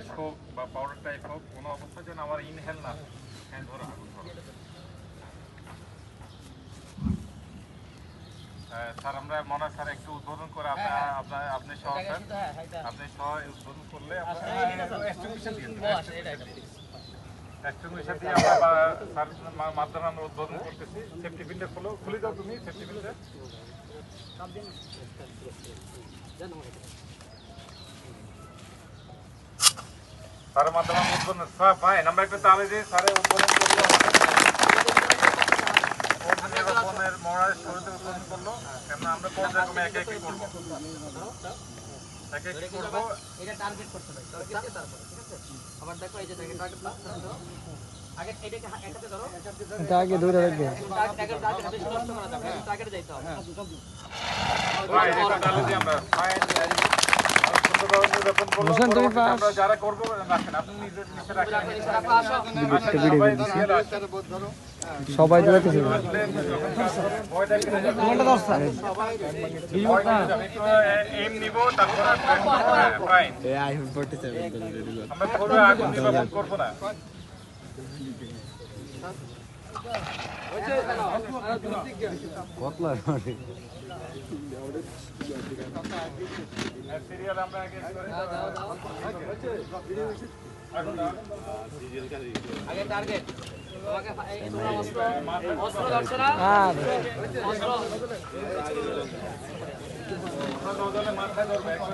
Gas হোক বা powder type হোক কোনো অবস্থা যেন আমার ইনহেল না। হ্যাঁ ধরো আগুন ধরো। হ্যাঁ, স্যার আমরা মনে হয় স্যার একটু উদ্বোধন করে আপনার আপনার আপনি সহ স্যার। আপনি সহ উদ্বোধন করলে দিয়ে এস্টিমেশন দিয়ে আমরা স্যার মাধ্যমে আমরা উদ্বোধন করতেছি। সেফটি খুলো। খুলে দাও তুমি সেফটি স্যারের মাধ্যমে আমরা উদ্বোধন স্যার ফাইন আমরা একটা তালে দিয়ে স্যারের উদ্বোধন করল উদ্বোধন করল কেন আমরা পর্যায়ক্রমে একে একে করব একে একে করব এটা টার্গেট করতে হবে আবার দেখো এই যে টার্গেট এটা আগে ধরে রাখবে টার্গেটে যাইতে হবে করল। আমরা যারা করব রাখেন। আপনি নিজে নিচে রাখেন। রাখো, আসো। আসেন, সবাই এম নিব তারপরে ফাইন আমরা করব না। সিরিয়াল আমরা আগে করে এখন দাও। আগে টার্গেট তোমাকে ফা- এই তোমরা অস্ত্র অস্ত্র ধরছো না আর অস্ত্র আমরা নজরে মাথায় ধরবে একবার